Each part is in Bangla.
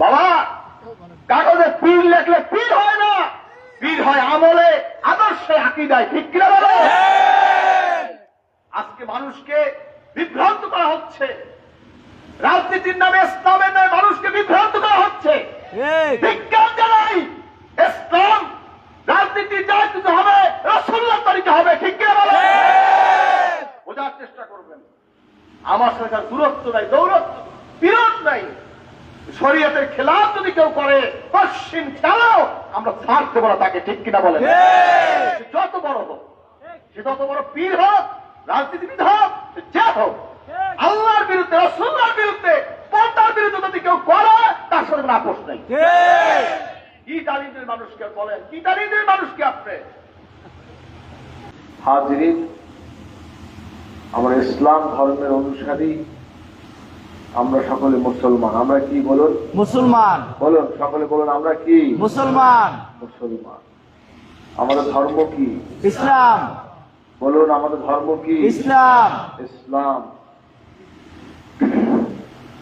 বাবা কাগজে পীর লেখলে পীর হয় না পীর হয় আমলে আদর্শে আকিদায় ঠিক কিনা বলো আজকে মানুষকে বিভ্রান্ত করা হচ্ছে। রাজনীতির নামে ইসলামের নামে মানুষকে বিভ্রান্ত করা হচ্ছে। বিজ্ঞান জানাই ইসলাম রাজনীতি যা কিছু হবে রসুল্লাহ তরিকা হবে ঠিক কিনা বলো বোঝার চেষ্টা করবেন। আমার সাথে দূরত্ব নাই দৌরত্ব বিরোধ নাই। শরীয়তের খেলাফ যদি কেউ করে পশ্চিম খেলাও আমরা ছাড় দেবো না তাকে ঠিক কিনা বলেন? যত বড় হোক সে যত বড় পীর হোক রাজনীতিবিদ হোক যে হোক আল্লাহর বিরুদ্ধে রসুল্লাহর বিরুদ্ধে পর্দার বিরুদ্ধে যদি কেউ করে তার সাথে কোনো আপোষ নেই। কি দারিদ্রের মানুষকে বলেন? কি দারিদ্রের মানুষকে আপনি? হাজরিন আমরা ইসলাম ধর্মের অনুসারী আমরা সকলে মুসলমান। আমরা কি বলুন? মুসলমান। বলুন সকলে বলুন আমরা কি? মুসলমান। মুসলমান। আমাদের ধর্ম কি? ইসলাম। বলুন আমাদের ধর্ম কি? ইসলাম। ইসলাম।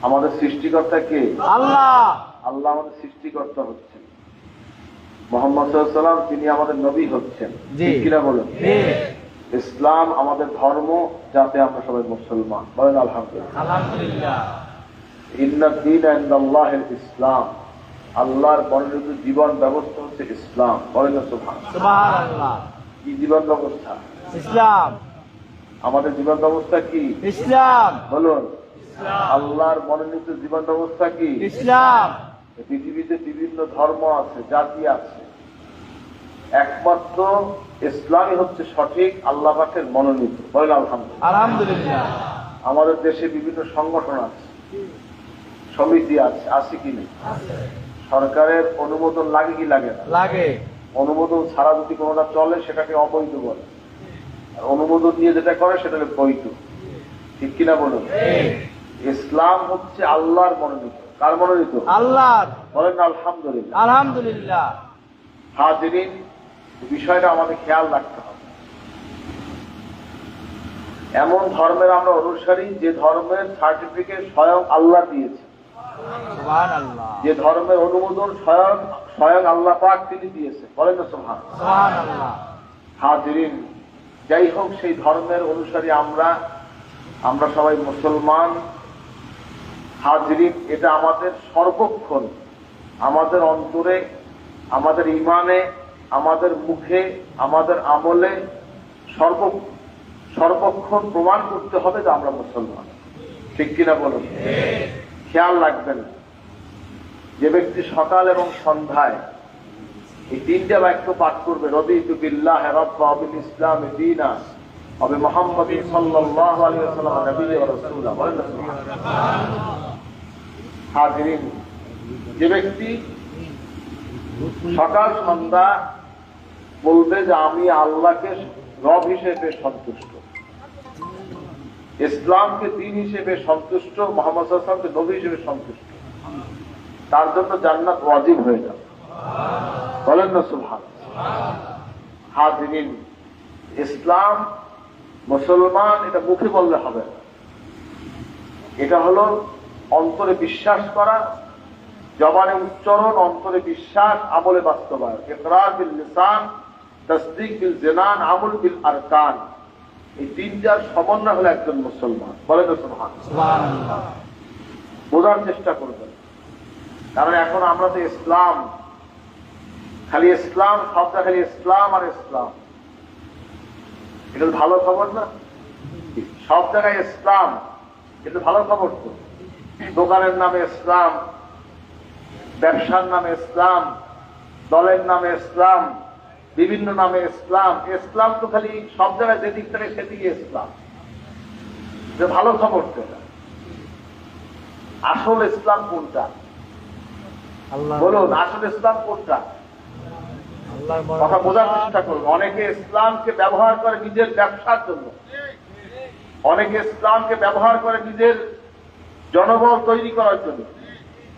আমাদের সৃষ্টিকর্তা কে? আল্লাহ। আল্লাহ আমাদের সৃষ্টিকর্তা হচ্ছেন। মোহাম্মদ সাল্লাম তিনি আমাদের নবী হচ্ছেন। ঠিক কিনা বলুন। ইসলাম আমাদের ধর্ম যাতে আমরা সবাই মুসলমান। বলেন আলহামদুলিল্লাহ। ইসলাম। আল্লাহর বর্ণিত জীবন ব্যবস্থা হচ্ছে ইসলাম। বলেন কি জীবন ব্যবস্থা? ইসলাম। আমাদের জীবন ব্যবস্থা কি? ইসলাম। বলুন। আল্লাহর মনোনীত জীবন ব্যবস্থা কি? ইসলাম। পৃথিবীতে বিভিন্ন ধর্ম আছে জাতি আছে। একমাত্র ইসলামই হচ্ছে সঠিক আল্লাহ পাকের মনোনীত। বলেন আলহামদুলিল্লাহ। আমাদের দেশে বিভিন্ন সংগঠন আছে। সমিতি আছে আছে কি নেই? সরকারের অনুমোদন লাগে কি লাগে না? লাগে। অনুমোদন ছাড়া যদি কোনোটা চলে সেটাকে অবৈধ বলে। আর অনুমোদন নিয়ে যেটা করে সেটাকে বৈধ। ঠিক কিনা বলুন? ইসলাম হচ্ছে আল্লাহর মনোনীত। কার মনোনীত? আল্লাহ বলেন আলহামদুলিল্লাহ। আলহামদুলিল্লাহ। হাজিরিন বিষয়টা আমাদের খেয়াল রাখতে হবে। এমন ধর্মের আমরা অনুসারী যে ধর্মের সার্টিফিকেট স্বয়ং আল্লাহ দিয়েছে। যে ধর্মের অনুমোদন স্বয়ং স্বয়ং আল্লাহ পাক তিনি দিয়েছেন। বলেন সোহান হাজিরিন যাই হোক সেই ধর্মের অনুসারী আমরা আমরা সবাই মুসলমান। হাজিরিন এটা আমাদের সর্বক্ষণ আমাদের অন্তরে আমাদের ইমানে আমাদের মুখে, আমাদের আমলে সর্ব, সর্বক্ষণ প্রমাণ করতে হবে যে আমরা মুসলমান। ঠিক কিনা বলুন? খেয়াল রাখবেন, যে ব্যক্তি সকাল এবং সন্ধ্যায় এই তিনটা বাক্য পাঠ করবে রদিতু বিল্লাহ রব্বা অবিল ইসলাম দীনা অবে মোহাম্মদ যে ব্যক্তি সকাল সন্ধ্যা বলবে যে আমি আল্লাহকে রব হিসেবে সন্তুষ্ট। ইসলামকে দিন হিসেবে সন্তুষ্ট, মোহাম্মদ সাল্লামকে নবী হিসেবে সন্তুষ্ট। তার জন্য জান্নাত ওয়াজিব হয়ে যাবে। বলেন না সুভান হাজিরিন, ইসলাম মুসলমান এটা মুখে বললে হবে না। এটা হলো অন্তরে বিশ্বাস করা জবানে উচ্চারণ অন্তরে বিশ্বাস আমলে বাস্তবায়ন। ইকরার বিল লিসান তসদিক বিল জেনান আমল বিল আরকান। এই তিনটার সমন্বয় হলো একজন মুসলমান। বলেন সুবহান। বোঝার চেষ্টা করবেন। কারণ এখন আমরা তো ইসলাম। খালি ইসলাম সবটা খালি ইসলাম আর ইসলাম। এটা ভালো খবর না? সব জায়গায় ইসলাম। এটা ভালো খবর তো। দোকানের নামে ইসলাম। ব্যবসার নামে ইসলাম দলের নামে ইসলাম বিভিন্ন নামে ইসলাম। ইসলাম তো খালি সব জায়গায় যেদিক থেকে সেদিকে ইসলাম। যে ভালো খবর আসল ইসলাম কোনটা? বলুন আসল ইসলাম কোনটা? কথা বোঝার চেষ্টা করুন। অনেকে ইসলামকে ব্যবহার করে নিজের ব্যবসার জন্য। অনেকে ইসলামকে ব্যবহার করে নিজের জনবল তৈরি করার জন্য।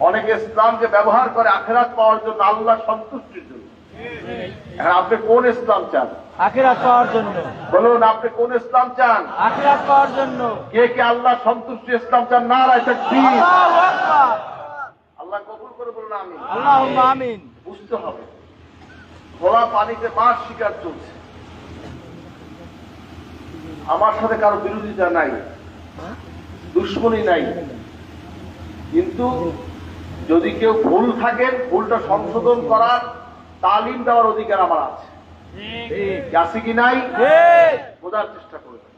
অনেকে ইসলামকে ব্যবহার করে আখেরাত পাওয়ার জন্য আল্লাহ সন্তুষ্টির জন্য। এখন আপনি কোন ইসলাম চান? আখিরাত পাওয়ার জন্য। বলুন আপনি কোন ইসলাম চান? আখিরাত পাওয়ার জন্য। কে কে আল্লাহ সন্তুষ্টি ইসলাম চান? না রায় আল্লাহু আল্লাহ কবুল করে বলুন আমি আল্লাহ আমিন। বুঝতে হবে খোলা পানিতে মাছ শিকার চলছে। আমার সাথে কারও বিরোধিতা নাই দুশ্মনী নাই। কিন্তু যদি কেউ ভুল থাকেন ভুলটা সংশোধন করার তালিম দেওয়ার অধিকার আমার আছে। আছে কি নাই? বোঝার চেষ্টা করবেন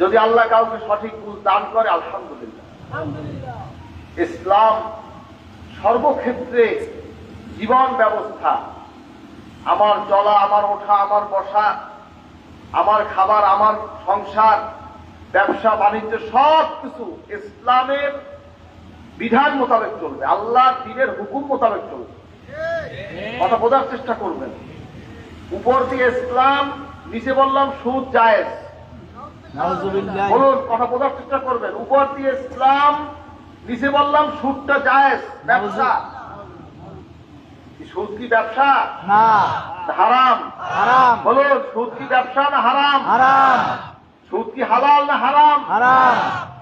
যদি আল্লাহ কাউকে সঠিক ভুল দান করে আলহামদুলিল্লাহ। ইসলাম সর্বক্ষেত্রে জীবন ব্যবস্থা। আমার চলা আমার ওঠা আমার বসা আমার খাবার আমার সংসার ব্যবসা বাণিজ্য সব কিছু ইসলামের বিধান মোতাবেক চলবে আল্লাহর দিনের হুকুম মোতাবেক চলবে। কথা বোঝার চেষ্টা করবেন। উপর দিয়ে ইসলাম নিচে বললাম সুদ জায়েজ। বলুন কথা বোঝার চেষ্টা করবেন। উপর দিয়ে ইসলাম নিচে বললাম সুদটা জায়েজ ব্যবসা। সুদ কি ব্যবসা? না। হারাম। হারাম। বলুন সুদ কি ব্যবসা না হারাম? হারাম। সুদ কি হালাল না হারাম? হারাম।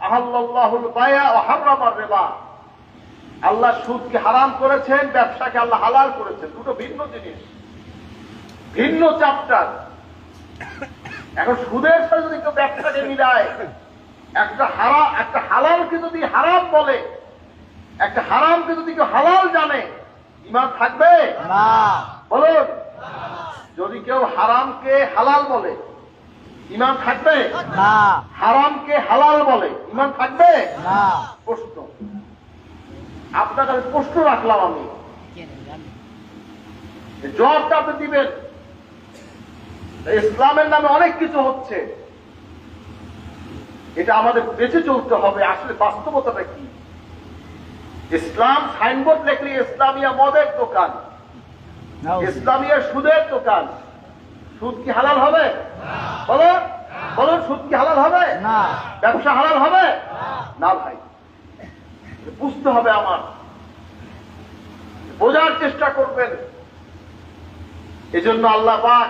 আহাল্লাহুল বায়া ও হারামার রেবা। আল্লাহ সুদকে হারাম করেছেন ব্যবসাকে আল্লাহ হালাল করেছেন। দুটো ভিন্ন জিনিস। ভিন্ন চ্যাপ্টার এখন সুদের সাথে যদি কেউ ব্যবসাকে মিলায় একটা হারা একটা হালালকে যদি হারাম বলে একটা হারামকে যদি কেউ হালাল জানে ইমান থাকবে? বলুন। যদি কেউ হারামকে হালাল বলে ইমান থাকবে? হারামকে হালাল বলে ইমান থাকবে? প্রশ্ন। আপনার কাছে প্রশ্ন রাখলাম আমি। যে জবাবটা আপনি দিবেন। ইসলামের নামে অনেক কিছু হচ্ছে। এটা আমাদের বেঁচে চলতে হবে। আসলে বাস্তবতাটা কি? ইসলাম সাইনবোর্ড লেখলে ইসলামিয়া মদের দোকান। ইসলামিয়া সুদের দোকান। সুদ কি হালাল হবে? বলুন। বলুন সুদ কি হালাল হবে? না। ব্যবসা হালাল হবে? না ভাই। বুঝতে হবে আমার। বোঝার চেষ্টা করবেন। এজন্য আল্লাহ পাক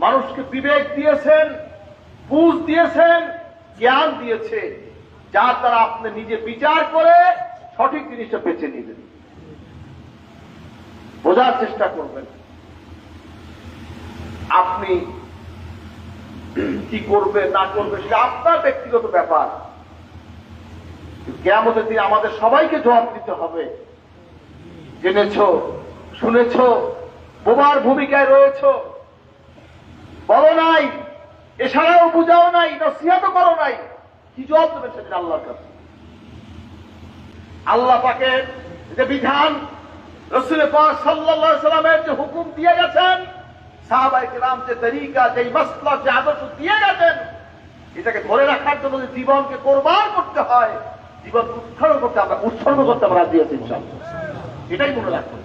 মানুষকে বিবেক দিয়েছেন, বুঝ দিয়েছেন, জ্ঞান দিয়েছে, যার দ্বারা আপনি নিজে বিচার করে সঠিক জিনিসটা বেছে নেবেন বোঝার চেষ্টা করবেন। আপনি কি করবে না করবে সেটা আপনার ব্যক্তিগত ব্যাপার। কেমতের দিন আমাদের সবাইকে জবাব দিতে হবে। জেনেছ, শুনেছ বোমার ভূমিকায় রয়েছ। বলো নাই, এছাড়াও বুঝাও নাই, নসিহাতও করো নাই। কি জবাব দেবেন সেদিন আল্লাহর কাছে? আল্লাহ পাকের যে বিধান, রসুল পাক সাল্লাল্লাহু সাল্লামের যে হুকুম দিয়ে গেছেন সাহাবাই কিরাম যে তরিকা যে যে আদর্শ দিয়ে গেছেন, এটাকে ধরে রাখার জন্য যে জীবনকে কোরবান করতে হয় জীবন উৎসর্গ করতে আমরা উৎসর্গ করতে আমরা এটাই মনে রাখবেন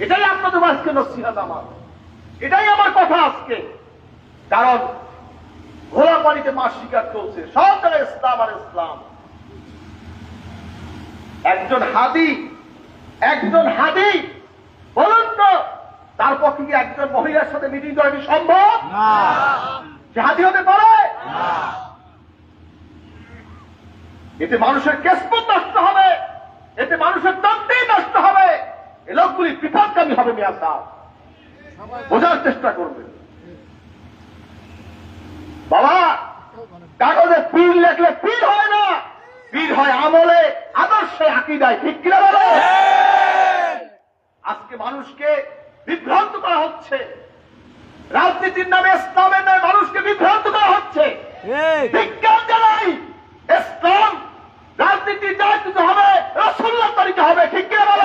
এটাই আপনাদের আজকে নসিহাত আমার। এটাই আমার কথা আজকে। কারণ ঘোলা পানিতে মাছ শিকার চলছে। সব জায়গায় ইসলাম আর ইসলাম। একজন হাদি একজন হাদি বলুন তো তার পক্ষে কি একজন মহিলার সাথে মিটিং করা কি সম্ভব? না। সে হাদি হতে পারে? এতে মানুষের কেসমত নষ্ট হবে। এতে মানুষের তন্ত্রী নষ্ট হবে। এ লোকগুলি বিপদগামী হবে মিয়া সাহেব বোঝার চেষ্টা করবে বাবা কাগজে পীর লেখলে পীর হয় না। পীর হয় আমলে আদর্শে আকিদায়। ঠিক কিনা বলো আজকে মানুষকে বিভ্রান্ত করা হচ্ছে। রাজনীতির নামে ইসলামের নামে মানুষকে বিভ্রান্ত করা হচ্ছে। বিজ্ঞান জানাই ইসলাম রাজনীতি যা কিছু হবে রসুল্লাহ তরিকা হবে ঠিক কিনা বলো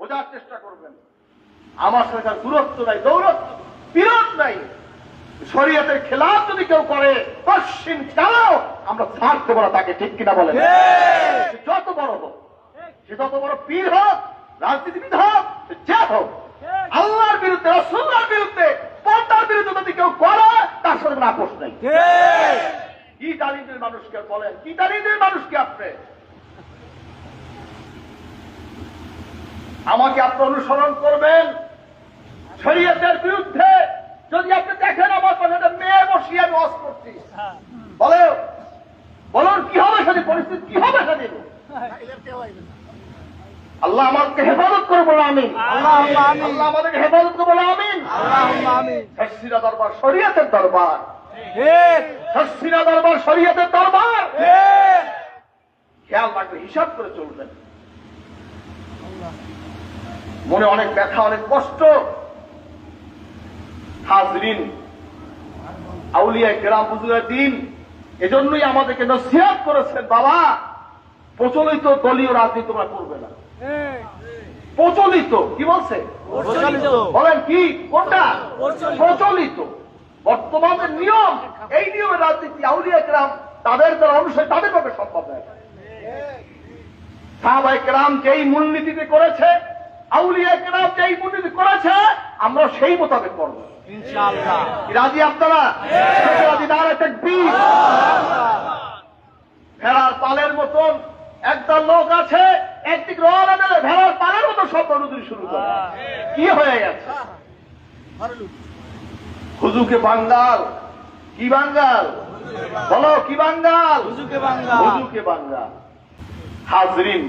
বোঝার চেষ্টা করবেন। আমার সাথে তার দূরত্ব নাই দৌরত্ব বিরোধ নাই। শরীয়তের খেলাফ যদি কেউ করে পশ্চিম খেলাও আমরা ছাড় দেবো না তাকে ঠিক কিনা বলেন? সে যত বড় হোক সে যত বড় পীর হোক রাজনীতিবিদ হোক যে হোক আল্লাহর বিরুদ্ধে রসুল্লাহর বিরুদ্ধে পর্দার বিরুদ্ধে যদি কেউ করে তার সাথে কোনো আপোষ নেই। কি দারিদ্রের মানুষকে বলেন? কি দারিদ্রের মানুষকে আপনি? আমাকে আপনি অনুসরণ করবেন শরীয়তের বিরুদ্ধে। যদি আপনি দেখেন আমার পাশে একটা মেয়ে বসিয়ে আমি ওয়াজ করছি। বলে বলুন কি হবে সেদিন? পরিস্থিতি কি হবে সেদিন? আল্লাহ আমাকে হেফাজত করে বলে আমিন। আল্লাহ আমাদেরকে হেফাজত করে বলে আমিন। আল্লাহুম্মা দরবার শরীয়তের দরবার। ঠিক শাস্তিরা দরবার শরীয়তের দরবার। খেয়াল রাখবে হিসাব করে চলবেন? মনে অনেক ব্যথা অনেক কষ্ট। হাজরিন আউলিয়া গ্রাম বুজুরের দিন এজন্যই আমাদেরকে নসিহাত করেছেন বাবা। প্রচলিত দলীয় রাজনীতি তোমরা করবে না। প্রচলিত কি বলছে? বলেন কি? কোনটা? প্রচলিত। বর্তমানের নিয়ম এই নিয়মের রাজনীতি আউলিয়া গ্রাম তাদের দ্বারা অনুসারী তাদের পক্ষে সম্ভব নয়। সাহাবাই গ্রাম যেই মূলনীতিতে করেছে আউলিয়া গ্রাম যেই মূলনীতি করেছে আমরা সেই মোতাবেক করব। রাজি আপনারা? রাজি না ভেড়ার পালের মতন একটা লোক আছে একদিক রওনা দিলে ভেড়ার পালের মতো নদী শুরু করে। কি হয়ে গেছে? হুজুকে বাঙ্গাল। কি বাঙ্গাল? বলো কি বাঙ্গাল? হুজুকে বাঙ্গা হুজুকে বাঙ্গাল। হাজরিন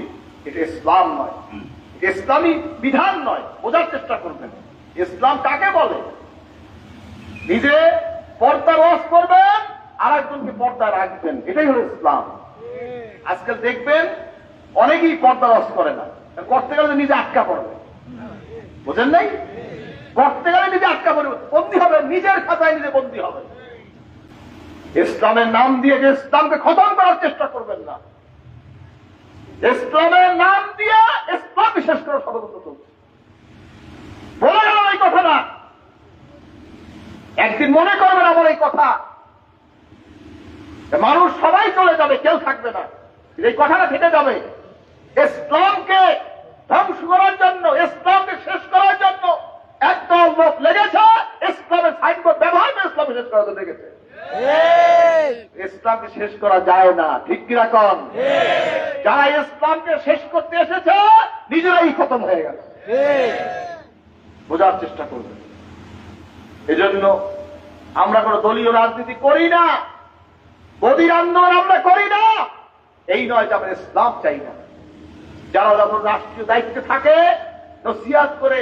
এটা ইসলাম নয়। ইসলামী বিধান নয়। বোঝার চেষ্টা করবেন। ইসলাম কাকে বলে? নিজে পর্দা রস করবেন আর একজনকে পর্দা রাখবেন এটাই হলো ইসলাম। আজকাল দেখবেন অনেকেই পর্দা রস করে না। করতে গেলে নিজে আটকা পড়বে। বোঝেন নাই? করতে গেলে নিজে আটকা পড়বে। বন্দী হবে, নিজের খাতায় নিজে বন্দী হবে। ইসলামের নাম দিয়ে যে ইসলামকে খতম করার চেষ্টা করবেন না। ইসলামের নাম দিয়ে ইসলাম বিশেষ করে ষড়যন্ত্র চলছে। বলে গেল এই কথাটা। একদিন মনে করবেন আমার এই কথা। মানুষ সবাই চলে যাবে, কেউ থাকবে না। এই কথাটা থেকে যাবে। ইসলামকে ধ্বংস করার জন্য, ইসলামকে শেষ করার জন্য একদল লোক লেগেছে ইসলামের সাইনবোর্ড ব্যবহার করে ইসলাম শেষ করাতে লেগেছে। ইসলামকে শেষ করা যায় না ঠিক কিনা কন? যারা ইসলামকে শেষ করতে এসেছে নিজেরাই খতম হয়ে গেল বোঝার চেষ্টা করবেন এজন্য আমরা কোনো দলীয় রাজনীতি করি না বদির আন্দোলন আমরা করি না। এই নয় যে আমরা ইসলাম চাই না। যারা যখন রাষ্ট্রীয় দায়িত্বে থাকে নসিহাত করে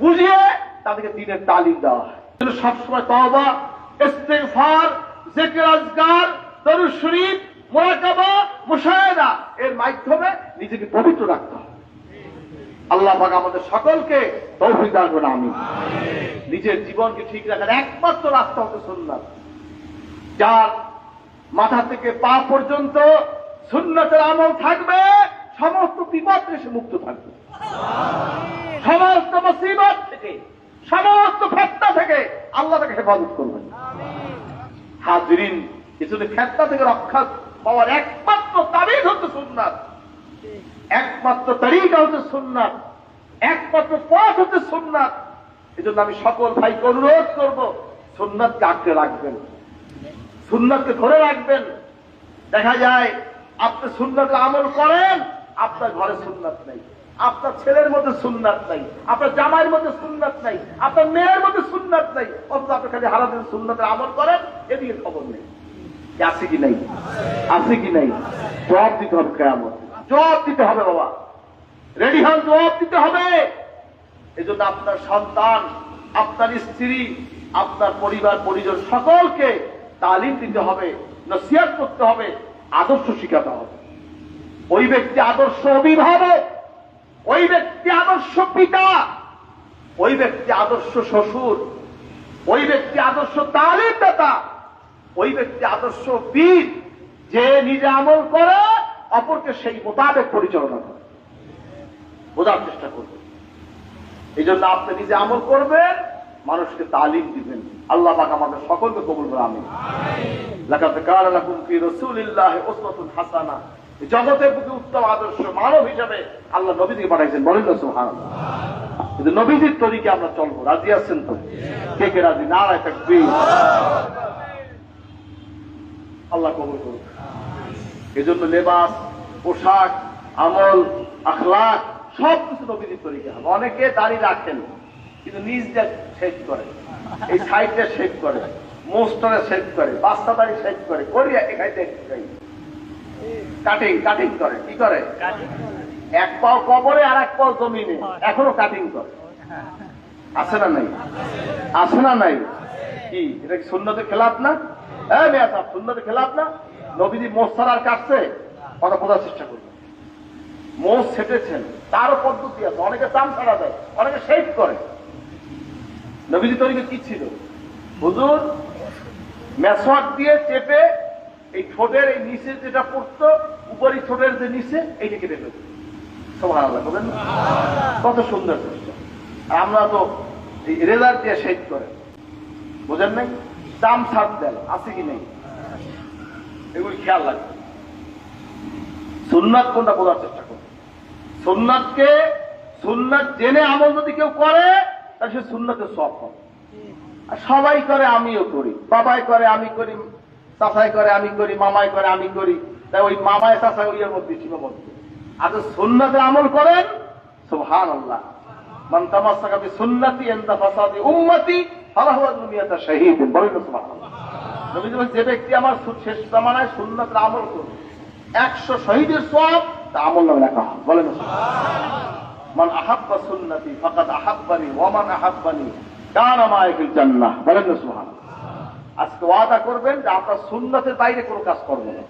বুঝিয়ে তাদেরকে দিনের তালিম দেওয়া হয়। সবসময় তহবা ইস্তেফার জেকের আজগার দরুদ শরীফ মোরাকাবা মুশাহেদা এর মাধ্যমে নিজেকে পবিত্র রাখতে হবে। আল্লাহ পাক আমাদের সকলকে তৌফিক দান করুন আমি নিজের জীবনকে ঠিক রাখার একমাত্র রাস্তা হতে সুন্নাত। যার মাথা থেকে পা পর্যন্ত সুন্নতের আমল থাকবে সমস্ত বিপদ সে মুক্ত থাকবে। সমস্ত মুসিবত থেকে সমস্ত ফেত্তা থেকে আল্লাহ তাকে হেফাজত করবেন। হাজরিন এজন্য ফেত্তা থেকে রক্ষা পাওয়ার একমাত্র তাবিজ হচ্ছে সুন্নাত। একমাত্র তরিকা হচ্ছে সুন্নাত। একমাত্র পথ হচ্ছে সুন্নাত। এই জন্য আমি সকল ভাইকে অনুরোধ করব সুন্নাতকে আঁকড়ে রাখবেন। সুন্নাতকে ধরে রাখবেন। দেখা যায় আপনি সুন্নাত আমল করেন আপনার ঘরে সুন্নাত নেই। আপনার ছেলের মধ্যে সুন্নাত নাই, আপনার জামাইয়ের মধ্যে সুন্নাত নাই, আপনার মেয়ের মধ্যে সুন্নাত নাই। অথচ আপনি খালি হারাদিন সুন্নাতের আমল করেন এদিকে খবর নেই। আছে কি নাই? আছে কি নাই? জবাব দিতে হবে কেমন জবাব দিতে হবে বাবা। রেডি হন, জবাব দিতে হবে। এই জন্য আপনার সন্তান, আপনার স্ত্রী, আপনার পরিবার, পরিজন সকলকে তালিম দিতে হবে, নসিহাত করতে হবে, আদর্শ শিখাতে হবে। ওই ব্যক্তি আদর্শ অভিভাবক। ওই ব্যক্তি আদর্শ পিতা ওই ব্যক্তি আদর্শ শ্বশুর ওই ব্যক্তি আদর্শ তালিম দাতা ওই ব্যক্তি আদর্শ বীর যে নিজে আমল করে অপরকে সেই মোতাবেক পরিচালনা করে। বোঝার চেষ্টা করবে এই জন্য আপনি নিজে আমল করবেন মানুষকে তালিম দিবেন। আল্লাহ পাক আমাদের সকলকে কবুল করে আমি লাকাত কানা লাকুম ফি রাসূলিল্লাহি উসওয়াতুন হাসানা এই জগতের প্রতি উত্তম আদর্শ মানব হিসাবে আল্লাহ নবীকে পাঠাইছেন। বলেন না কিন্তু নবীজির তরিকে আমরা চলবো। রাজি আছেন তো? কে কে রাজি? না আল্লাহ কবুল করুন এজন্য লেবাস, পোশাক, আমল, আখলাক সব কিছু নবীজির তরিকা হবে। অনেকে দাড়ি রাখেন, কিন্তু নিজ দিয়ে শেষ করে। এই সাইডটা শেষ করে। মোস্টারে শেষ করে। বাচ্চা দাড়ি শেষ করে। করিয়া এখানে কাটিং কাটিং করে। কি করে? এক পাও কবরে আর এক পাও জমিনে। এখনও কাটিং করে। আছে না নাই? আছে না নাই? কি? এটা কি শূন্যতে খেলাপ না? হ্যাঁ মেয়া সাহেব শূন্যতে খেলাপ না? নবীজি মোস্তার কাটছে? কথা বোঝার চেষ্টা করবে মোষ ছেটেছেন তারও পদ্ধতি আছে। অনেকে চাম ছাড়া দেয় অনেকে শেভ করে। নবীজি তরিকে কি ছিল? হুজুর মেসওয়াক দিয়ে চেপে এই ঠোঁটের এই নিচে যেটা পড়তো উপরে ঠোঁটের যে নিচে এইটা কেটে ফেলতো। সবার আলাদা বলেন কত সুন্দর চেষ্টা আর আমরা তো এই রেজার দিয়ে শেষ করে। বোঝেন নাই? চাম ছাড় দেন আছে কি নেই? এগুলি খেয়াল রাখবেন। সুন্নাত কোনটা বোঝার চেষ্টা করবে সুন্নাতকে সুন্নাত জেনে আমল যদি কেউ করে তাহলে সে সুন্নাতে সব হবে আর সবাই করে আমিও করি। বাবাই করে আমি করি চাচাই করে, আমি করি, মামাই করে, আমি করি। তাই ওই মামায় চাচা ওই মধ্যে সীমাবদ্ধ। আর যদি সুন্নাতে আমল করেন? সুবহান আল্লাহ মান তামাসসাকা বি সুন্নতি বলেন সুবহানাল্লাহ। যে ব্যক্তি আমার আমল একশো তা আমল আজকে ওয়াদা করবেন যে আমরা সুন্নতের বাইরে কোনো কাজ করব না।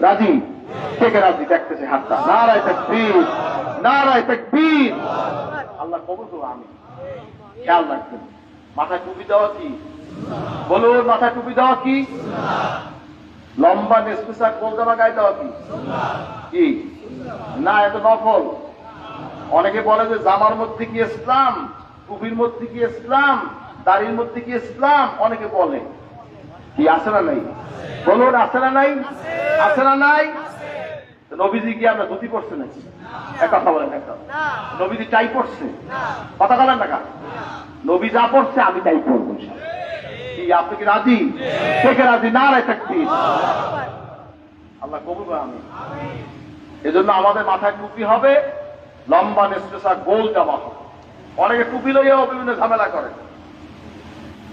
রাজি? কে কে রাজি? দেখতেছে হাতটা। নারায় তাকবীর। নারায় তাকবীর। আল্লাহ কবুল করব আমি খেয়াল রাখবেন। মাথায় টুপি দেওয়া কি? বলুন, মাথায় টুপি দেওয়া কি? লম্বা নেসপিসা কোলজামা গায়ে দেওয়া কি? কি? না এত নফল। অনেকে বলে যে জামার মধ্যে কি ইসলাম? টুপির মধ্যে কি ইসলাম? দাড়ির মধ্যে কি ইসলাম? অনেকে বলে। কি না নাই? বলুন না নাই? না নাই? তো নবীজি কি আমরা ধুতি পড়ছে নাকি? এক কথা বলেন একটা নবীজি টাই পড়ছে কথা বলেন না নবী যা পড়ছে আমি তাই পড়ব। কি আপনি কি রাজি? কে কে রাজি? না রায় থাকতি। আল্লাহ কবুল আমি এজন্য আমাদের মাথায় টুপি হবে লম্বা নেসপেসা গোল জামা হবে। অনেকে টুপি লইয়াও বিভিন্ন ঝামেলা করে।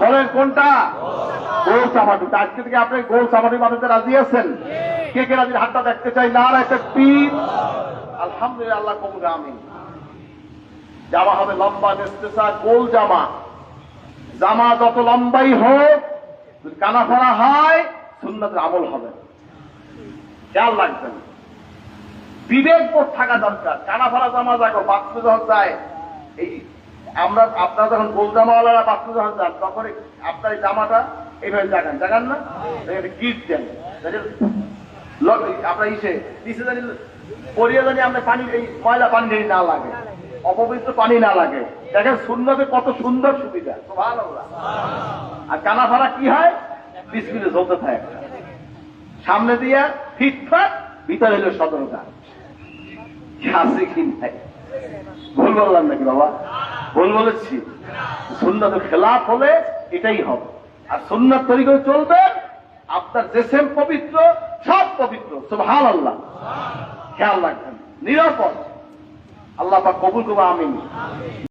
বলেন কোনটা? গোল চাপাটু আজকে থেকে আপনি গোল চাপাটু বানাতে রাজি আছেন? কে কে রাজির হাতটা দেখতে চাই? না আর একটা পীর আলহামদুলিল্লাহ, আল্লাহ কবুল আমি জামা হবে লম্বা নেস্তেসা গোল জামা। জামা যত লম্বাই হোক, যদি কানা ফাড়া হয়, সুন্নতের আমল হবে। খেয়াল রাখবেন। বিবেক বোধ থাকা দরকার। কানা ফাড়া জামা যাকো বাথরুমে যখন যায়, এই আমরা আপনারা যখন গোল জামাওয়ালারা বাথরুমে যখন যান তখন আপনার এই জামাটা এইভাবে জাগান জাগান না? এটা গিট দেন। আপনার ইসে, নিচে জানি পরিয়ে জানি আমরা পানি, এই ময়লা পানি না লাগে। অপবিত্র পানি না লাগে। দেখেন সুন্দর কত সুন্দর সুবিধা। আর কানা ফাড়া কি হয়? বিস্কুটে জ্বলতে থাকে সামনে দিয়া ফিটফাট ভিতরে হলো সতর্কতা। ভুল বললাম নাকি বাবা? ভুল বলেছি। সুন্নত খেলাফ হলে এটাই হবে। আর সুন্দর তৈরি করে চলবে আপনার দেশের পবিত্র, সব পবিত্র। সুবহান আল্লাহ খেয়াল রাখবেন। নিরাপদ। আল্লাহ কবুল করব আমিন।